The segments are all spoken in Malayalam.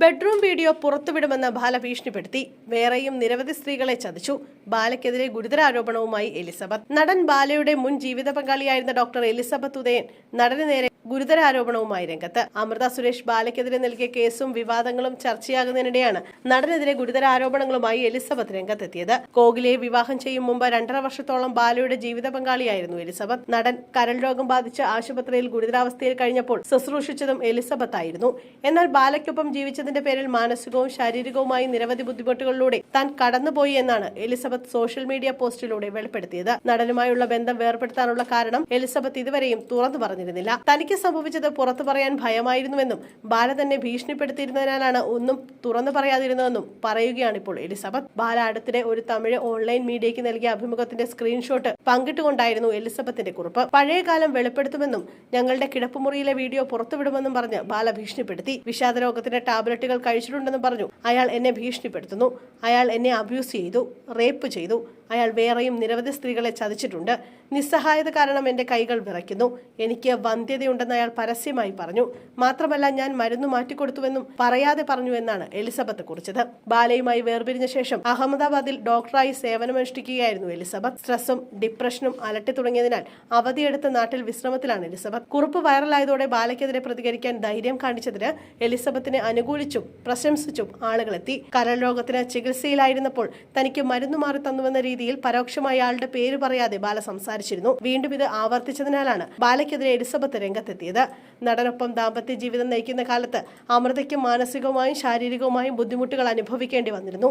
ബെഡ്റൂം വീഡിയോ പുറത്തുവിടുമെന്ന് ബാല ഭീഷണിപ്പെടുത്തി. വേറെയും നിരവധി സ്ത്രീകളെ ചതിച്ചു. ബാലയ്ക്കെതിരെ ഗുരുതരാരോപണവുമായി എലിസബത്ത്. നടൻ ബാലയുടെ മുൻ ജീവിത പങ്കാളിയായിരുന്ന ഡോക്ടർ എലിസബത്ത് ഉദയൻ നടന് നേരെ ഗുരുതരാരോപണവുമായി രംഗത്ത്. അമൃത സുരേഷ് ബാലയ്ക്കെതിരെ നൽകിയ കേസും വിവാദങ്ങളും ചർച്ചയാകുന്നതിനിടെയാണ് നടനെതിരെ ഗുരുതരാരോപണങ്ങളുമായി എലിസബത്ത് രംഗത്തെത്തിയത്. കോഹ്ലിയെ വിവാഹം ചെയ്യും മുമ്പ് രണ്ടര വർഷത്തോളം ബാലയുടെ ജീവിത പങ്കാളിയായിരുന്നു എലിസബത്ത്. നടൻ കരൾ രോഗം ബാധിച്ച് ആശുപത്രിയിൽ ഗുരുതരാവസ്ഥയിൽ കഴിഞ്ഞപ്പോൾ ശുശ്രൂഷിച്ചതും എലിസബത്ത് ആയിരുന്നു എന്നാൽ ബാലയ്ക്കൊപ്പം ജീവിച്ചതിന്റെ പേരിൽ മാനസികവും ശാരീരികവുമായി നിരവധി ബുദ്ധിമുട്ടുകളിലൂടെ താൻ കടന്നുപോയി എന്നാണ് എലിസബത്ത് സോഷ്യൽ മീഡിയ പോസ്റ്റിലൂടെ വെളിപ്പെടുത്തിയത്. നടനുമായുള്ള ബന്ധം വേർപെടുത്താനുള്ള കാരണം എലിസബത്ത് ഇതുവരെയും തുറന്നു പറഞ്ഞിരുന്നില്ല. തനിക്ക് സംഭവിച്ചത് പുറത്തു പറയാൻ ഭയമായിരുന്നുവെന്നും ബാല തന്നെ ഭീഷണിപ്പെടുത്തിയിരുന്നതിനാലാണ് ഒന്നും തുറന്നു പറയാതിരുന്നതെന്നും പറയുകയാണ് ഇപ്പോൾ എലിസബത്ത്. ബാല അടുത്തിടെ ഒരു തമിഴ് ഓൺലൈൻ മീഡിയയ്ക്ക് നൽകിയ അഭിമുഖത്തിന്റെ സ്ക്രീൻഷോട്ട് പങ്കിട്ടുകൊണ്ടായിരുന്നു എലിസബത്തിന്റെ കുറിപ്പ്. പഴയകാലം വെളിപ്പെടുത്തുമെന്നും ഞങ്ങളുടെ കിടപ്പുമുറിയിലെ വീഡിയോ പുറത്തുവിടുമെന്നും പറഞ്ഞ് ബാല ഭീഷണിപ്പെടുത്തി. വിഷാദരോഗത്തിന്റെ ടാബ്ലറ്റുകൾ കഴിച്ചിട്ടുണ്ടെന്ന് പറഞ്ഞു. അയാൾ എന്നെ ഭീഷണിപ്പെടുത്തുന്നു. അയാൾ എന്നെ അബ്യൂസ് ചെയ്തു റേപ്പ് ചെയ്തു. അയാൾ വേറെയും നിരവധി സ്ത്രീകളെ ചതിച്ചിട്ടുണ്ട്. നിസ്സഹായത കാരണം എന്റെ കൈകൾ വിറയ്ക്കുന്നു. എനിക്ക് വന്ധ്യതയുണ്ടെന്ന് അയാൾ പരസ്യമായി പറഞ്ഞു. മാത്രമല്ല ഞാൻ മരുന്ന് മാറ്റിക്കൊടുത്തുവെന്നും പറയാതെ പറഞ്ഞു എന്നാണ് എലിസബത്ത് കുറിച്ചത്. ബാലയുമായി വേർപിരിഞ്ഞ ശേഷം അഹമ്മദാബാദിൽ ഡോക്ടറായി സേവനമനുഷ്ഠിക്കുകയായിരുന്നു എലിസബത്ത്. സ്ട്രെസ്സും ഡിപ്രഷനും അലട്ടി തുടങ്ങിയതിനാൽ അവധിയെടുത്ത നാട്ടിൽ വിശ്രമത്തിലാണ് എലിസബത്ത്. കുറിപ്പ് വൈറലായതോടെ ബാലയ്ക്കെതിരെ പ്രതികരിക്കാൻ ധൈര്യം കാണിച്ചതിന് എലിസബത്തിനെ അനുകൂലിച്ചും പ്രശംസിച്ചും ആളുകളെത്തി. കരൾ രോഗത്തിന് ചികിത്സയിലായിരുന്നപ്പോൾ തനിക്ക് മരുന്ന് മാറി തന്നുവെന്ന രീതിയിൽ പരോക്ഷമായി അയാളുടെ പേര് പറയാതെ ബാല സംസാരിച്ചിരുന്നു. വീണ്ടും ഇത് ആവർത്തിച്ചതിനാലാണ് ബാലയ്ക്കെതിരെ എലിസബത്ത് രംഗത്തെത്തിയത്. നടനൊപ്പം ദാമ്പത്യ ജീവിതം നയിക്കുന്ന കാലത്ത് അമൃതയ്ക്ക് മാനസികവുമായും ശാരീരികവുമായും ബുദ്ധിമുട്ടുകൾ അനുഭവിക്കേണ്ടി വന്നിരുന്നു.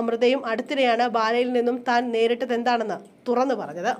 അമൃതയും അടുത്തിടെയാണ് ബാലയിൽ നിന്നും താൻ നേരിട്ടത് എന്താണെന്ന് തുറന്നു പറഞ്ഞത്.